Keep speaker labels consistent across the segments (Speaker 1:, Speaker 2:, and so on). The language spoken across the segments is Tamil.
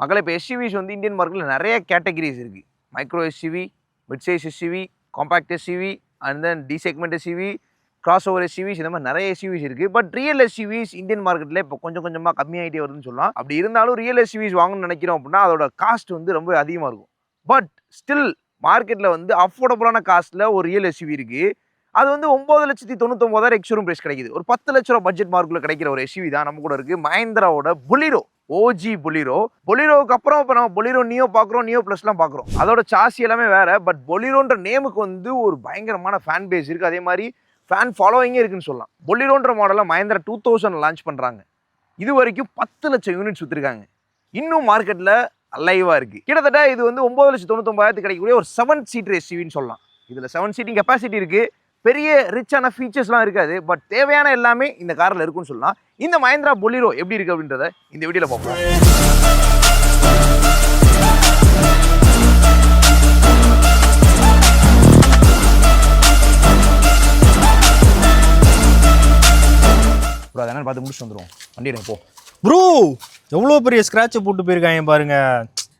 Speaker 1: மக்களை இப்போ எஸ்யூவிஸ் வந்து இந்தியன் மார்க்கெட்டில் நிறைய கேட்டகரிஸ் இருக்குது micro SUV mid size SUV compact SUV and then D segment SUV crossover SUVs இந்த மாதிரி நிறைய எஸ்யூவிஸ் இருக்குது பட் ரியல் எஸ்யூவிஸ் இந்தியன் மார்க்கெட்டில் இப்போ கொஞ்சம் கொஞ்சமாக கம்மியாகிட்டே வருதுன்னு சொல்லலாம் அப்படி இருந்தாலும் ரியல் எஸ்யூவிஸ் வாங்கணும்னு நினைக்கிறோம் அப்படின்னா அதோட காஸ்ட் வந்து ரொம்ப அதிகமாக இருக்கும் பட் ஸ்டில் மார்க்கெட்டில் வந்து அஃபோர்டபுளான காஸ்ட்டில் ஒரு ரியல் எஸ்யூவி இருக்குது அது வந்து ஒம்பது லட்சத்தி தொண்ணூத்தொம்பதாயிரம் எக்ஸ்ஷோரூம் ப்ரைஸ் கிடைக்குது ஒரு பத்து லட்ச ரூபா பட்ஜெட் மார்க்கில் கிடைக்கிற ஒரு எஸ்யூவி தான் நம்ம கூட இருக்குது மஹேந்திராவோட புலிரோ ஓஜி பொலிரோ பொலிரோவுக்கு அப்புறம் இப்போ நம்ம பொலிரோ நியோ பார்க்குறோம் நியோ ப்ளஸ்லாம் பார்க்குறோம். அதோட சாசி எல்லாமே வேறு பட் பொலிரோன்ற நேமுக்கு வந்து ஒரு பயங்கரமான ஃபேன் பேஸ் இருக்குது அதே மாதிரி ஃபேன் ஃபாலோவிங்கே இருக்குன்னு சொல்லலாம். பொலிரோன்ற மாடலை மஹேந்திரா டூ தௌசண்ட் லான்ச் பண்ணுறாங்க இது வரைக்கும் பத்து லட்சம் யூனிட்ஸ் விற்றுருக்காங்க இன்னும் மார்க்கெட்டில் அலைவாக இருக்குது கிட்டத்தட்ட இது வந்து ஒம்பது லட்சம் தொண்ணூத்தொம்பதாயிரத்துக்கு கிடைக்கக்கூடிய ஒரு செவன் சீட் எஸ்யூவின்னு சொல்லலாம். இதில் செவன் சீட்டிங் கெப்பாசிட்டி இருக்குது பெரிய ரிச்சான ஃபீச்சர்ஸ்லாம் இருக்காது. பட் தேவையான எல்லாமே இந்த காரில் இருக்குன்னு சொல்லலாம். இந்த மஹேந்திரா பொலிரோ எப்படி இருக்குது அப்படின்றத இந்த வீடியோவில் பார்ப்போம். ப்ரோ அதனால் பார்த்து முடிச்சு வந்துடுவோம் வண்டி போ.
Speaker 2: ப்ரோ எவ்வளோ பெரிய ஸ்க்ராட்சை போட்டு போயிருக்காங்க பாருங்க.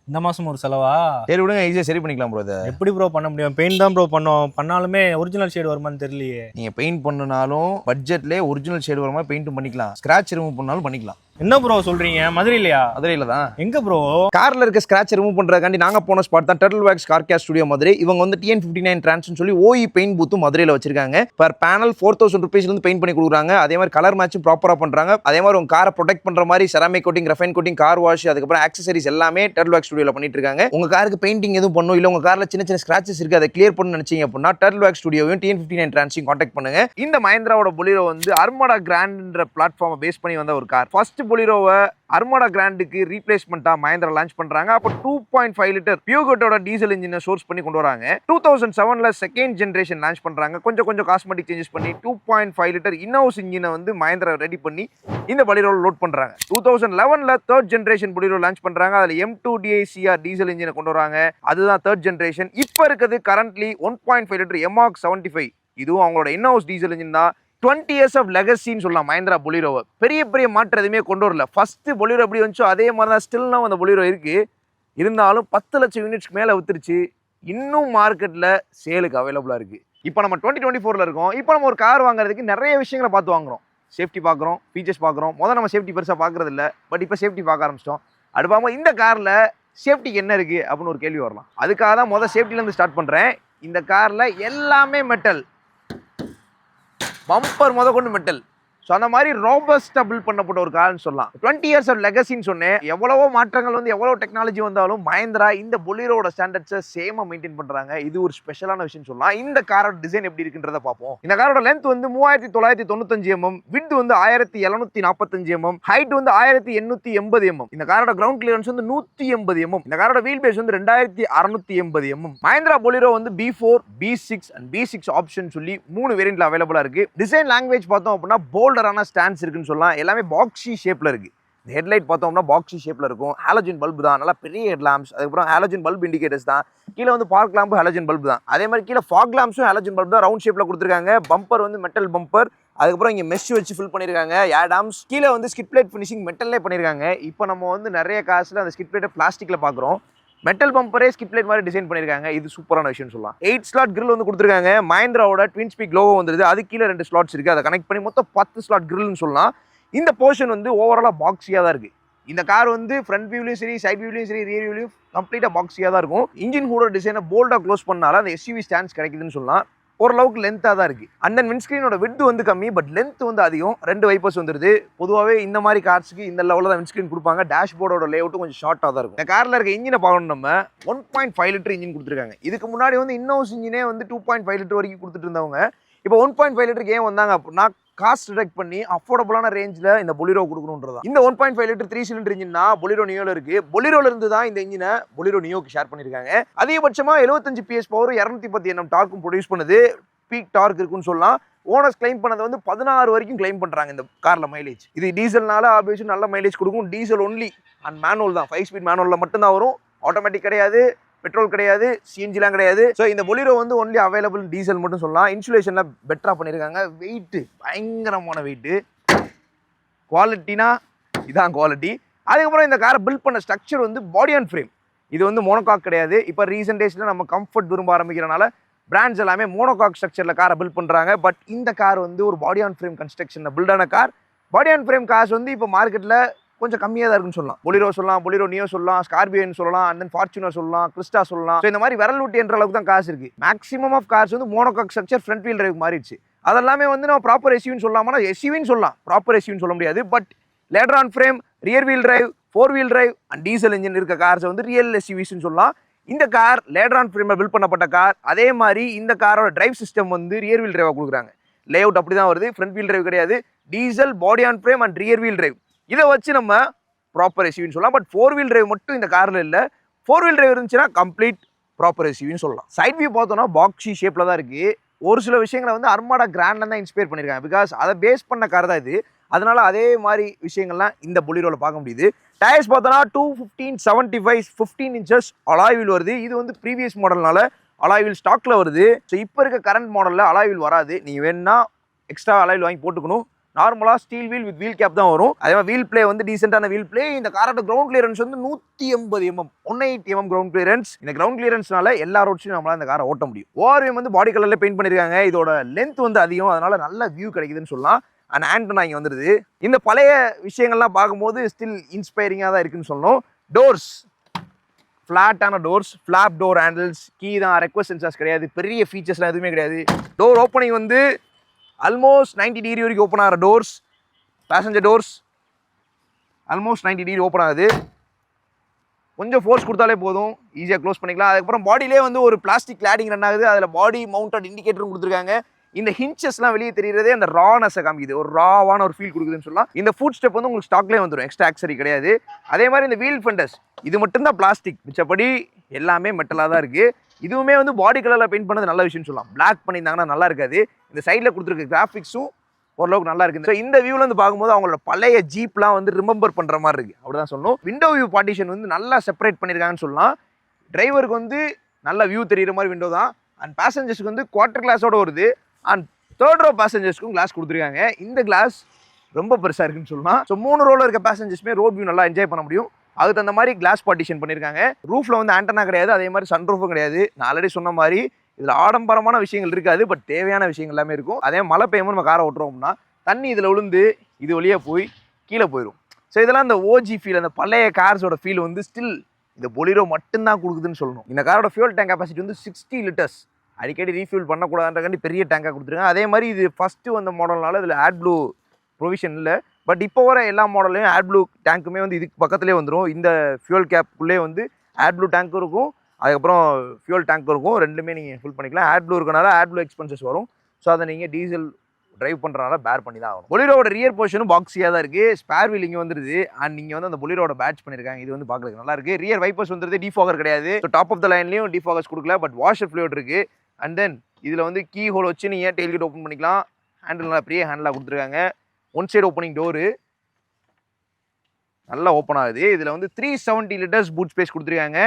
Speaker 2: இந்த மாசம் ஒரு செலவா?
Speaker 1: சரி விடுங்க ஈஸியாக சரி பண்ணிக்கலாம் ப்ரோ இதை.
Speaker 2: எப்படி ப்ரோ பண்ண முடியும்? பெயிண்ட் தான் ப்ரோ பண்ணோம். பண்ணாலுமே ஒரிஜினல் ஷேட் வருமான்னு தெரியலையே.
Speaker 1: நீங்கள் பெயிண்ட் பண்ணனாலும் பட்ஜெட்லேயே ஒரிஜினல் ஷேடு வர மாதிரி பெயிண்ட்டும் பண்ணிக்கலாம். ஸ்க்ராட்ச் ரிமூவ் பண்ணாலும் பண்ணிக்கலாம்.
Speaker 2: என்ன ப்ரோ சொல்றீங்க? மதுரையிலையா?
Speaker 1: மதுரையில் தான்
Speaker 2: எங்க ப்ரோ
Speaker 1: கார்ல இருக்க ஸ்கிராட்ச் ரிமூவ் பண்றதுக்காண்டி நாங்க போன ஸ்பாட் தான். Turtle Wax car care studio Madurai. இவங்க வந்து டிஎன் ஃபிஃப்டி நைன் ட்ரான்ஸ்னு சொல்லி ஓஇ பெயிண்ட் பூத்தும் மதுரையில் வச்சிருக்காங்க. பர் பேனல் ஃபோர் தௌசண்ட் ருபீஸ்ல இருந்து பெயிண்ட் பண்ணி கொடுக்குறாங்க. அதே மாதிரி கலர் மேட்சும் ப்ராப்பரா பண்றாங்க. அதே மாதிரி உங்க காரை ப்ரொடெக்ட் பண்ற மாதிரி ceramic coating refine coating car wash அதுக்கப்புறம் ஆக்சசரிஸ் எல்லாமே டர்ட்டில் வேக்ஸ் ஸ்டுடியோல பண்ணிட்டு இருக்காங்க. உங்க காருக்கு பெயிண்டிங் எதுவும் பண்ணும்? இல்ல உங்க கார்ல சின்ன சின்ன ஸ்கிராச்சஸ் இருக்கு அதை கிளியர் பண்ணு நினைச்சீங்க அப்படின்னா டர்ட்டில் வேக்ஸ் ஸ்டுடியோவையும் டிஎன் ஃபிஃப்டி நைன் ட்ரான்ஸையும் கான்டாக்ட் பண்ணுங்க. இந்த மஹேந்திராவோட பொலிரோ வந்து அர்மாடா கிராண்ட்ன்ற பிளாட்ஃபார்மை பேஸ் பண்ணி வந்த ஒரு கார் ஃபர்ஸ்ட் பொலிரோவை அர்மாடா கிராண்டுக்கு ரீப்ளேஸ்மெண்ட்டாக மஹேந்திரா லான்ச் பண்ணுறாங்க அப்போ டூ பாயிண்ட் ஃபைவ் லிட்டர் பியூகட்டோட டீசல் இன்ஜினை சோர்ஸ் பண்ணி கொண்டு வராங்க. டூ தௌசண்ட் செவனில் செகண்ட் ஜென்ரேஷன் லான்ச் பண்ணுறாங்க கொஞ்சம் கொஞ்சம் காஸ்மெட்டிக் சேஞ்சஸ் பண்ணி டூ பாயிண்ட் ஃபைவ் லிட்டர் இன்னோஸ் இன்ஜினை வந்து மஹேந்திரா ரெடி பண்ணி இந்த பலிரோவில் லோட் பண்ணுறாங்க டூ தௌசண்ட் லெவனில் தேர்ட் ஜென்ரேஷன் பொலிரோ லான்ச் பண்ணுறாங்க அதில் எம் டூ டிஐசிஆர் டீசல் இன்ஜினை கொண்டு வராங்க. அதுதான் தேர்ட் ஜென்ரேஷன் இப்போ இருக்கிறது currently one point five litre mHawk seventy five இதுவும் அவங்களோட இன்னோஸ் டீசல் இன்ஜின் தான். டுவெண்ட்டி இயர்ஸ் ஆஃப் லெகசின்னு சொல்லலாம் மஹேந்திரா பொலிரோவை. பெரிய பெரிய மாற்றம் எதுவுமே கொண்டு வரல. ஃபஸ்ட்டு பொலிரோ எப்படி வந்துச்சோ அதே மாதிரி தான் ஸ்டில்னா அந்த பொலிரோ இருக்குது இருந்தாலும் பத்து லட்சம் யூனிட்ஸ்க்கு மேலே வித்துருச்சு. இன்னும் மார்க்கெட்டில் சேலுக்கு அவைலபிளாக இருக்குது இப்போ நம்ம டுவெண்ட்டி டுவெண்ட்டி ஃபோரில் இருக்கோம். இப்போ நம்ம ஒரு கார் வாங்குறதுக்கு நிறைய விஷயங்களை பார்த்து வாங்குறோம். சேஃப்டி பார்க்குறோம் ஃபீச்சர்ஸ் பார்க்குறோம். மொதல் நம்ம சேஃப்டி பெருசாக பார்க்குறது இல்லை. பட் இப்போ சேஃப்டி பார்க்க ஆரம்பிச்சிட்டோம். அடுப்பாம இந்த காரில் சேஃப்டிக்கு என்ன இருக்குது அப்படின்னு ஒரு கேள்வி வரலாம். அதுக்காக தான் முதல் சேஃப்டிலேருந்து ஸ்டார்ட் பண்ணுறேன் இந்த காரில் எல்லாமே மெட்டல் பம்பர் முத கொண்டு மெட்டல். ஸோ அந்த மாதிரி ரோபஸ்டபிள் பண்ணப்பட்ட ஒரு கார்னு சொல்லலாம். டுவெண்ட்டி இயர்ஸ் ஆஃப் லெகசின்னு சொன்னேன். எவ்வளவோ மாற்றங்கள் வந்து எவ்வளோ டெக்னாலஜி வந்தாலும் மஹேந்திரா இந்த பொலிரோட ஸ்டாண்டர்ட்ஸை சேமாக மெயின்டைன் பண்ணுறாங்க இது ஒரு ஸ்பெஷலான விஷயம் சொல்லலாம். இந்த காரோட டிசைன் எப்படி இருக்குன்றத பார்ப்போம். இந்த காரோட லென்த் வந்து மூவாயிரத்தி தொள்ளாயிரத்தி தொண்ணூத்தஞ்சு mm, எம்எம் விட் வந்து ஆயிரத்தி எழுநூத்தி நாற்பத்தஞ்சு எம்எம் mm, ஹைட் வந்து ஆயிரத்தி எண்ணூத்தி எண்பது எம்எம் இந்த காரோட கிரவுண்ட் கிளியரன்ஸ் வந்து நூற்றி எண்பது எம்எம் இந்த காரோட வீல் பேஸ் வந்து ரெண்டாயிரத்தி அறுநூத்தி எண்பது எம்எம் மஹேந்திரா பொலிரோ வந்து B four B six and B six option சொல்லி மூணு வேரியன்ட்ல அவைலபிளா இருக்கு. டிசைன் லாங்குவேஜ் பார்த்தோம் அப்படின்னா போல்டரான ஸ்டாண்ட்ஸ் இருக்குன்னு சொல்லலாம். எல்லாமே பாக்ஸி ஷேப்பில் இருக்குது இந்த ஹெட்லைட் பார்த்தோம்னா பாக்ஸி ஷேப்பில் இருக்கும். ஹாலஜின் பல்பு தான். நல்லா பெரிய ஹெட் லாம்ப்ஸ் அதுக்கப்புறம் ஹாலஜின் பல்ப் இண்டிகேட்டர்ஸ் தான். கீழே வந்து பார்க் லாம்பு ஹாலஜின் பல்பு தான். அதே மாதிரி கீழே ஃபாக் லாம்ப்ஸும் ஹாலஜின் பல்ப் தான் ரவுண்ட் ஷேப்பில் கொடுத்துருக்காங்க. பம்பர் வந்து மெட்டல் பம்பர். அதுக்கப்புறம் இங்கே மெஷ் வச்சு ஃபில் பண்ணியிருக்காங்க ஏடாம்ஸ். கீழே வந்து ஸ்கிட் பிளேட் ஃபினிஷிங் மெட்டல்லே பண்ணியிருக்காங்க இப்போ நம்ம வந்து நிறைய காசில் அந்த ஸ்கிட் பிளேட்டை பிளாஸ்டிக்கில் பார்க்குறோம் மெட்டல் பம்பரே ஸ்கிப் பிளேட் மாதிரி டிசைன் பண்ணியிருக்காங்க. இது சூப்பரான விஷயம் சொல்லலாம். எயிட் ஸ்லாட் கிரில் வந்து கொடுத்துருக்காங்க. மஹேந்திராவோட ட்வின் ஸ்பீக் லோகோ வந்துருது. அது கீழே ரெண்டு ஸ்லாட்ஸ் இருக்குது அதை கனெக்ட் பண்ணி மொத்தம் பத்து ஸ்லாட் கிரில்னு சொல்லலாம். இந்த போர்ஷன் வந்து ஓவராலாக பாக்ஸியாக தான் இருக்குது இந்த கார் வந்து ஃப்ரண்ட் வியூலையும் சரி சைட் வியூலையும் சரி ரியர் வியூலையும் கம்ப்ளீட்டாக பாக்ஸியாக தான் இருக்கும். இன்ஜின் கூட டிசைனை போல்டாக க்ளோஸ் பண்ணால அந்த எஸ்யூவி ஸ்டாண்ட்ஸ் கிடைக்குதுன்னு சொல்லலாம். ஓரளவுக்கு லென்த்தாக தான் இருக்குது அண்ட் தென் விண்ஸ்க்ரீனோட விட்டு வந்து கம்மி பட் லென்த் வந்து அதிகம். ரெண்டு வைப்பர்ஸ் வந்துருது. பொதுவாகவே இந்த மாதிரி கார்ஸ்க்கு இந்த லெவலில் தான் விண்ட்ஸ்க்ரீன் கொடுப்பாங்க. டேஷ்போர்டோட லேஅவுட்டும் கொஞ்சம் ஷார்ட்டாக தான் இருக்கும். இந்த காரில் இருக்க இன்ஜினை பார்க்கணும் நம்ம one point five litre engine கொடுத்துருக்காங்க. இதுக்கு முன்னாடி வந்து இன்னொரு இன்ஜினே வந்து டூ பாயிண்ட் ஃபைவ் லிட்டர் வரைக்கும் கொடுத்துட்டு இருந்தவங்க. இப்போ ஒன் பாயிண்ட் ஃபைவ் லிட்டருக்கு ஏன் வந்தாங்க அப்படின்னா காஸ்ட் ரிடக்ட் பண்ணி அஃபோர்டபுளான ரேஞ்சில் இந்த பொலிரோ கொடுக்கணுன்றதா இந்த one point five litre three cylinder இன்ஜின்னா Bolero நியோல இருக்கு. பொலிரோல இருந்து தான் இந்த இன்ஜினை பொலிரோ நியோக்கு ஷேர் பண்ணியிருக்காங்க. அதிகபட்சமாக எழுபத்தஞ்சு பிஎஸ் பவர் இரநூத்தி பத்து எண்ணம் டார்க்கும் ப்ரொடியூஸ் பண்ணுது. பீக் டார்க் இருக்குன்னு சொல்லலாம். ஓனர்ஸ் கிளைம் பண்ணது வந்து பதினாறு வரைக்கும் கிளைம் பண்ணுறாங்க இந்த காரில் மைலேஜ் இது டீசல்னால ஆப்வியஸும் நல்ல மைலேஜ் கொடுக்கும். டீசல் ஒன்லி அண்ட் மேனுவல் தான். ஃபைவ் ஸ்பீட் மேனுவலில் மட்டும்தான் வரும். ஆட்டோமேட்டிக் கிடையாது. பெட்ரோல் கிடையாது சிஎன்ஜிலாம் கிடையாது. ஸோ இந்த பொலிரோ வந்து ஒன்லி அவைலபிள் டீசல் மட்டும் சொல்லலாம். இன்சுலேஷனில் பெட்டராக பண்ணியிருக்காங்க வெயிட்டு பயங்கரமான வெயிட்டு குவாலிட்டினா இதான் குவாலிட்டி அதுக்கப்புறம் இந்த காரை பில்ட் பண்ண ஸ்ட்ரக்சர் வந்து பாடி அண்ட் ஃப்ரேம் இது வந்து மோனோகாக் கிடையாது. இப்போ ரீசெண்ட் டேஸில் நம்ம கம்ஃபர்ட் விரும்ப ஆரம்பிக்கிறனால பிராண்ட்ஸ் எல்லாமே மோனோகாக் ஸ்ட்ரக்சரில் காரை பில்ட் பண்ணுறாங்க பட் இந்த கார் வந்து ஒரு பாடி ஆன் ஃப்ரேம் கன்ஸ்ட்ரக்ஷனில் பில்டான கார் பாடி ஆன் ஃப்ரேம் காசு வந்து இப்போ மார்க்கெட்டில் கொஞ்சம் கம்மியாக தான் இருக்குன்னு சொல்லலாம். பொலிரோ சொல்லலாம் பொலிரோ நியோ சொல்லலாம் ஸ்கார்பியோன்னு சொல்லலாம் அண்ட் தென் ஃபார்ச்சுனர் சொல்லலாம் கிறிஸ்டா சொல்லலாம். ஸோ இந்த மாதிரி விரல் ஊட்டி என்ற அளவுக்கு தான் காசு இருக்குது மேக்ஸிமம் ஆஃப் கார்ஸ் வந்து monocoque structure front wheel drive மாறிடுச்சு. அதெல்லாமே வந்து நம்ம ப்ராப்பர் எஸ்யூன்னு சொல்லாமல் எஸ்யூன்னு சொல்லலாம். ப்ராப்பர் எஸ்யூன்னு சொல்ல முடியாது. But ladder on frame rear wheel drive four wheel drive and diesel engine இருக்க கார்ஸை வந்து ரியல் எஸ்யூவிஸ்னு சொல்லலாம். இந்த கார் லேட்டர் ஆன் ஃப்ரேமில் பில்ட் பண்ணப்பட்ட கார் அதே மாதிரி இந்த காரோட டிரைவ் சிஸ்டம் வந்து ரியர் வீல் டிரைவாக கொடுக்குறாங்க. லே அவுட் அப்படி தான் வருது. ஃப்ரண்ட் வீல் டிரைவ் கிடையாது. Diesel body on frame and rear wheel drive இதை வச்சு நம்ம ப்ராப்பர் எஸ்யூவின்னு சொல்லலாம். பட் ஃபோர் வீல் டிரைவ் மட்டும் இந்த காரில் இல்லை. ஃபோர் வீல் டிரைவ் இருந்துச்சுன்னா கம்ப்ளீட் ப்ராப்பர் எஸ்யூவின்னு சொல்லலாம். சைட் வியூ பார்த்தோன்னா பாக்ஸி ஷேப்பில் தான் இருக்குது ஒரு சில விஷயங்களை வந்து அர்மாடா கிராண்டில் தான் இன்ஸ்பயர் பண்ணியிருக்காங்க பிகாஸ் அதை பேஸ் பண்ண கார் தான் இது. அதனால அதே மாதிரி விஷயங்கள்லாம் இந்த பொலிரோவில் பார்க்க முடியுது. டயர்ஸ் பார்த்தோன்னா two fifteen seventy five fifteen inches அலாய்வில் வருது. இது வந்து ப்ரீவியஸ் மாடல்னால அலாய்வில் ஸ்டாக்கில் வருது. ஸோ இப்போ இருக்க கரண்ட் மாடலில் அலாய்வில் வராது. நீங்கள் வேணும்னா எக்ஸ்ட்ரா அலாயில் வாங்கி போட்டுக்கணும். நார்மலாக steel wheel with wheel cap தான் வரும். அதே மாதிரி வீல் ப்ளே வந்து டீசென்டான வீல் ப்ளே இந்த காரோட கிரவுண்ட் கிளியரன்ஸ் வந்து நூற்றி எண்பது mm one eighty mm ground clearance இந்த கிரவுண்ட் கிளியரன்ஸ்னால எல்லா ரோட்ஸையும் நம்மளால் இந்த காரை ஓட்ட முடியும். ஓஆர்எம் வந்து பாடி கலரில் பெயிண்ட் பண்ணியிருக்காங்க இதோட லென்த் வந்து அதிகம். அதனால் நல்ல வியூ கிடைக்குதுன்னு சொல்லலாம். அண்ட் ஆண்டனா இங்கே வந்துடுது இந்த பழைய விஷயங்கள்லாம் பார்க்கும்போது ஸ்டில் இன்ஸ்பைரிங்காக தான் இருக்குன்னு சொல்லணும். Doors ஃப்ளாட்டான doors flap door handles key தான் ரெக்வஸ்ட் சென்சார்ஸ் கிடையாது. பெரிய ஃபீச்சர்ஸ்லாம் எதுவுமே கிடையாது. டோர் ஓப்பனிங் வந்து ஆல்மோஸ்ட் 90 டிகிரி வரைக்கும் ஓப்பன் ஆகிற doors passenger doors almost 90 degree open ஆகுது. கொஞ்சம் ஃபோர்ஸ் கொடுத்தாலே போதும். ஈஸியாக க்ளோஸ் பண்ணிக்கலாம். அதுக்கப்புறம் பாடியிலே வந்து ஒரு பிளாஸ்டிக் கிளாடிங் ரன் ஆகுது. அதில் பாடி மவுண்டட் இண்டிகேட்டரும் கொடுத்துருக்காங்க. இந்த ஹின்ச்சஸ்லாம் வெளியே தெரிகிறதே அந்த ரானஸை காமிக்குது. ஒரு ராவான ஒரு ஃபீல் கொடுக்குதுன்னு சொல்லலாம். இந்த ஃபுட் ஸ்டெப் வந்து உங்களுக்கு ஸ்டாக்லேயே வந்துடும் எக்ஸ்ட்ரா ஆக்சரி கிடையாது. அதே மாதிரி இந்த வீல் ஃபெண்டர்ஸ் இது மட்டும்தான் பிளாஸ்டிக் மிச்சப்படி எல்லாமே மெட்டலாக தான் இருக்குது இதுவுமே வந்து பாடி கலரில் பெயிண்ட் பண்ணது நல்ல விஷயம்னு சொல்லலாம். பிளாக் பண்ணியிருந்தாங்கன்னா நல்லா இருக்காது. இந்த சைடில் கொடுத்துருக்க கிராஃபிக்ஸும் ஓரளவுக்கு நல்லா இருக்குது. ஸோ இந்த வியூவில் வந்து பார்க்கும்போது அவங்களோட பழைய ஜீப்லாம் வந்து ரிமெம்பர் பண்ணுற மாதிரி இருக்குது அப்படி தான் சொல்லணும். விண்டோ வியூ பார்ட்டிஷன் வந்து நல்லா செப்பரேட் பண்ணியிருக்காங்கன்னு சொல்லலாம். டிரைவருக்கு வந்து நல்ல வியூ தெரிகிற மாதிரி விண்டோ தான். அண்ட் பேசஞ்சர்ஸ்க்கு வந்து குவார்டர் கிளாஸோட வருது. அண்ட் தேர்ட் ரோ பேசஞ்சர்ஸ்க்கும் கிளாஸ் கொடுத்துருக்காங்க. இந்த கிளாஸ் ரொம்ப பெருசாக இருக்குன்னு சொல்லலாம். ஸோ மூணு ரோவில் இருக்க பேசஞ்சர்ஸ்மே ரோட் வியூ நல்லா என்ஜாய் பண்ண முடியும். அதுக்கு தகுந்த மாதிரி கிளாஸ் பார்ட்டிஷன் பண்ணியிருக்காங்க ரூஃபில் வந்து ஆண்டனா கிடையாது அதே மாதிரி சன் ரூஃபும் கிடையாது. நான் ஆல்ரெடி சொன்ன மாதிரி இதில் ஆடம்பரமான விஷயங்கள் இருக்காது பட் தேவையான விஷயங்கள் எல்லாமே இருக்கும். அதே மழை பெய்யும்போது நம்ம காரை ஓட்டுறோம்னா தண்ணி இதில் விழுந்து இது வழியாக போய் கீழே போயிடும் ஸோ இதெல்லாம் அந்த ஓஜி ஃபீல் அந்த பழைய கார்ஸோட ஃபீல் வந்து ஸ்டில் இந்த பொலிரோ மட்டும்தான் கொடுக்குதுன்னு சொல்லணும். இந்த காரோட ஃபியூல் டேங்க் கெப்பாசிட்டி வந்து சிக்ஸ்டி லிட்டர்ஸ் அடிக்கடி ரீஃபியூல் பண்ணக்கூடாதுன்றக்காண்டி பெரிய டேங்காக கொடுத்துருக்காங்க. அதே மாதிரி இது ஃபஸ்ட்டு வந்த மாடல்னால இதில் ஆட் ப்ளூ ப்ரொவிஷன் இல்லை. பட் இப்போ வர எல்லா மாடல்லையும் ஏர் ப்ளூ டேங்க்குமே வந்து இதுக்கு பக்கத்துலேயே வந்துடும் இந்த ஃபியூல் கேப்புக்குள்ளே வந்து ஏர் ப்ளூ டேங்க்கும் இருக்கும். அதுக்கப்புறம் ஃபியூல் டேங்க் இருக்கும். ரெண்டுமே நீங்கள் ஃபில் பண்ணிக்கலாம். ஆட் ப்ளூ இருக்கனால ஆட் ப்ளூ எக்ஸ்பென்சஸ் வரும். ஸோ அதை நீங்கள் டீசல் ட்ரைவ் பண்ணுறனால பேர் பண்ணி தான் ஆகும் பொலிரோட ரியர் போர்ஷனும் பாக்ஸியாக தான் இருக்குது ஸ்பேர் வீல் இங்கே வந்துருது. அண்ட் நீங்கள் வந்து அந்த பொலிரோட பேட்ச் பண்ணியிருக்காங்க இது வந்து பார்க்குறதுக்கு நல்லா இருக்குது ரியர் வைப்பர்ஸ் வந்துருது. டிஃபாகர் கிடையாது. ஸோ டாப் ஆஃப் த லைன்லையும் டிஃபாகர்ஸ் கொடுக்கல. பட் வாஷர் ஃப்ளூட் இருக்குது அண்ட் தென் இதில் வந்து கீ ஹோல் வச்சு நீங்கள் டெய்லி ஓப்பன் பண்ணிக்கலாம். ஹேண்டில் நல்லா பெரிய ஹேண்டிலாக கொடுத்துருக்காங்க. ஒன் சைடு ஓப்பனிங் டோரு நல்லா ஓப்பன் ஆகுது. இதில் வந்து three seventy litres boot space கொடுத்துருக்காங்க.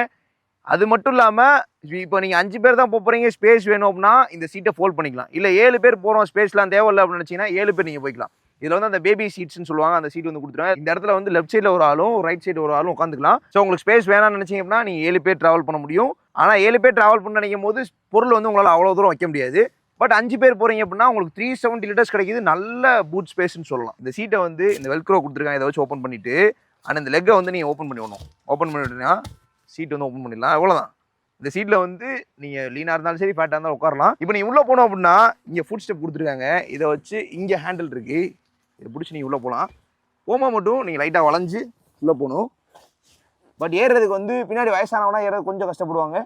Speaker 1: அது மட்டும் இல்லாமல் இப்போ நீங்கள் அஞ்சு பேர் தான் போகிறீங்க ஸ்பேஸ் வேணும் அப்படின்னா இந்த சீட்டை ஃபோல்ட் பண்ணிக்கலாம். இல்லை ஏழு பேர் போகிறோம் ஸ்பேஸ்லாம் தேவையில்லை அப்படின்னு நினச்சிங்கன்னா ஏழு பேர் நீங்கள் போய்க்கலாம். இதில் வந்து அந்த பேபி சீட்ஸ்னு சொல்லுவாங்க அந்த சீட் வந்து கொடுத்துருவாங்க. இந்த இடத்துல வந்து லெஃப்ட் சைடில் ஒரு ஆளும் ரைட் சைடு ஒரு ஆளும் உட்காந்துக்கலாம் ஸோ உங்களுக்கு ஸ்பேஸ் வேணாம்னு நினச்சிங்க அப்படின்னா நீங்கள் ஏழு பேர் ட்ராவல் பண்ண முடியும். ஆனால் ஏழு பேர் ட்ராவல் பண்ண நினைக்கும் போது பொருள் வந்து உங்களால் அவ்வளோ தூரம் வைக்க முடியாது. பட் அஞ்சு பேர் போகிறீங்க அப்படின்னா உங்களுக்கு த்ரீ செவன்ட்டி லிட்டர்ஸ் கிடைக்குது. நல்ல பூட் ஸ்பேஸ்னு சொல்லலாம். இந்த சீட்டை வந்து இந்த வெல்க்ரோ கொடுத்துருக்காங்க. இதை வச்சு ஓப்பன் பண்ணிவிட்டு ஆனால் இந்த லெக்கை வந்து நீங்கள் ஓப்பன் பண்ணி விடணும். ஓப்பன் பண்ணிவிட்டுனா சீட் வந்து ஓப்பன் பண்ணிடலாம். அவ்வளோதான் இந்த சீட்டில் வந்து நீங்கள் லீனாக இருந்தாலும் சரி ஃபேட்டாக இருந்தாலும் உட்காரலாம். இப்போ நீங்கள் உள்ளே போனோம் அப்படின்னா இங்கே ஃபுட் ஸ்டெப் கொடுத்துருக்காங்க. இதை வச்சு இங்கே ஹேண்டில் இருக்குது இதை பிடிச்சி நீங்கள் உள்ளே போகலாம் போகும்போது மட்டும் நீங்கள் லைட்டாக வளைஞ்சு உள்ளே போகணும். பட் ஏறுறதுக்கு வந்து பின்னாடி வயசானவனா ஏறது கொஞ்சம் கஷ்டப்படுவாங்க.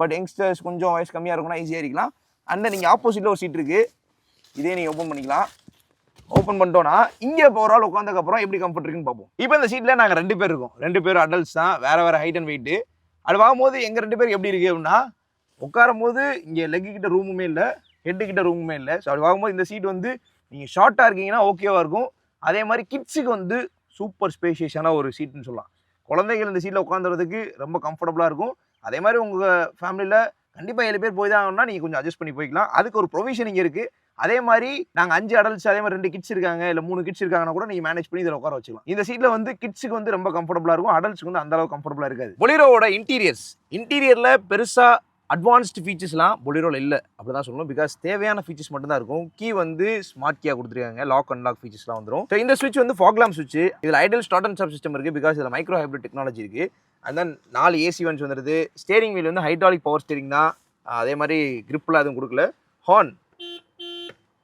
Speaker 1: பட் யங்ஸ்டர்ஸ் கொஞ்சம் வயசு கம்மியாக இருக்கும்னா ஈஸியாக இருக்கலாம் அண்ட் நீங்கள் ஆப்போசிட்டில் ஒரு சீட் இருக்குது இதே நீங்கள் ஓப்பன் பண்ணிக்கலாம். ஓப்பன் பண்ணிட்டோன்னா இங்கே இப்போ ஒரு ஆள் உட்காந்துக்கப்புறம் எப்படி கம்ஃபர்ட் இருக்குன்னு பார்ப்போம். இப்போ இந்த சீட்டில் நாங்கள் ரெண்டு பேர் இருக்கோம். ரெண்டு பேரும் அடல்ட்ஸ் தான். வேறு வேறு ஹைட் அண்ட் வெயிட்டு அது வாங்கும்போது எங்கள் ரெண்டு பேர் எப்படி இருக்குது அப்படின்னா உட்காரும் போது இங்கே லெக்கு கிட்ட ரூமுமே இல்லை ஹெட்டு கிட்ட ரூமுமே இல்லை. ஸோ அப்படி வாங்கும்போது இந்த சீட் வந்து நீங்கள் ஷார்ட்டாக இருக்கீங்கன்னா ஓகேவாக இருக்கும். அதே மாதிரி கிட்ஸுக்கு வந்து சூப்பர் ஸ்பேஷியஸான ஒரு சீட்னு சொல்லலாம். குழந்தைகள் இந்த சீட்டில் உட்காந்துறதுக்கு ரொம்ப கம்ஃபர்டபுளாக இருக்கும். அதே மாதிரி உங்கள் ஃபேமிலியில் கண்டிப்பாக ஏழு பேர் போய் தான் ஆகணும்னா நீங்கள் கொஞ்சம் அட்ஜஸ்ட் பண்ணி போய்க்கலாம். அதுக்கு ஒரு ப்ரொவிஷன் இங்கே இருக்குது அதே மாதிரி நாங்கள் அஞ்சு அடல்ட்ஸ் அதே மாதிரி ரெண்டு கிட்ஸ் இருக்காங்க இல்லை மூணு கிட்ஸ் இருக்காங்கன்னா கூட நீங்கள் மேனேஜ் பண்ணி இதில் உட்கார வச்சுக்கலாம். இந்த சீட்டில் வந்து கிட்ஸுக்கு வந்து ரொம்ப கம்ஃபர்டபுளாக இருக்கும். அடல்ட்ஸுக்கு வந்து அந்த அளவுக்கு கம்ஃபர்டபுளாக இருக்காது. பொலிரோவோட இன்டீரியர்ஸ் இன்டீரியரில் பெருசாக அட்வான்ஸ்டு ஃபீச்சர்ஸ்லாம் பொலிரோல இல்லை. அப்படி தான் சொல்லணும். பிகாஸ் தேவையான ஃபீச்சர்ஸ் மட்டும் தான் இருக்கும். கீ வந்து ஸ்மார்ட் கீயாக கொடுத்துருக்காங்க. லாக் அண்ட் லாக் ஃபீச்சர்ஸ்லாம் வந்துடும் ஸோ இந்த ஸ்விட்ச் வந்து ஃபாக்லாம் ஸ்விட்ச் இதில் idle start and stop system இருக்குது பிகாஸ் இதில் மைக்ரோ ஹைப்ரிட் டெக்னாலஜி இருக்குது அண்ட் தென் நாலு ஏசி வன்ஸ் வந்துடுது ஸ்டேரிங் வீல் வந்து ஹைட்ராலிக் பவர் ஸ்டேரிங் தான். அதே மாதிரி கிரிப்லாம் எதுவும் கொடுக்கல. ஹார்ன்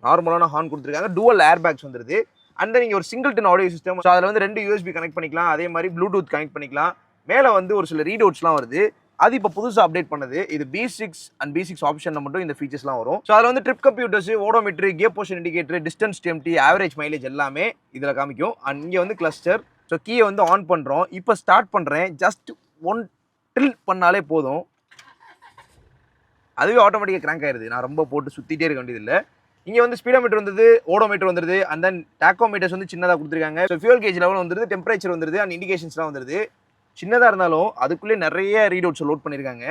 Speaker 1: நார்மலான ஹார்ன் கொடுத்துருக்காங்க. டுவல் ஏர் பேக்ஸ் வந்துருது அண்ட் நீங்கள் ஒரு single DIN audio system so அதில் வந்து ரெண்டு யூஎஸ்பி கனெக்ட் பண்ணிக்கலாம். அதே மாதிரி ப்ளூடூத் கனெக்ட் பண்ணிக்கலாம். மேலே வந்து ஒரு சில ரீட் அவுட்ஸ்லாம் வருது. அது இப்போ புதுசாக அப்டேட் பண்ணது. இது B six and B six ஆப்ஷனில் மட்டும் இந்த ஃபீச்சர்ஸ்லாம் வரும். ஸோ அதில் வந்து trip computers odometer K position indicator distance DMT average mileage எல்லாமே இதில் காமிக்கும். அண்ட் இங்கே வந்து கிளஸ்டர் ஸோ கீயை வந்து ஆன் பண்ணுறோம் இப்போ ஸ்டார்ட் பண்ணுறேன் ஜஸ்ட் ஒன் ட்ரில் பண்ணாலே போதும். அதுவே ஆட்டோமேட்டிக்காக கிராங்க் ஆயிடுது நான் ரொம்ப போட்டு சுற்றிட்டே இருக்க வேண்டியதில்லை. இங்கே வந்து ஸ்பீடோமீட்டர் வந்தது ஓடோமீட்டர் வந்துருது அண்ட் தென் டேக்கோமீட்டர்ஸ் வந்து சின்னதாக கொடுத்துருக்காங்க. ஸோ ஃபியூல் கேஜ் லெவல் வந்துருது டெம்பரேச்சர் வந்துருது அண்ட் இண்டிகேஷன்ஸ்லாம் வந்துருது. சின்னதாக இருந்தாலும் அதுக்குள்ளே நிறைய ரீட் அவுட்ஸ் லோட் பண்ணியிருக்காங்க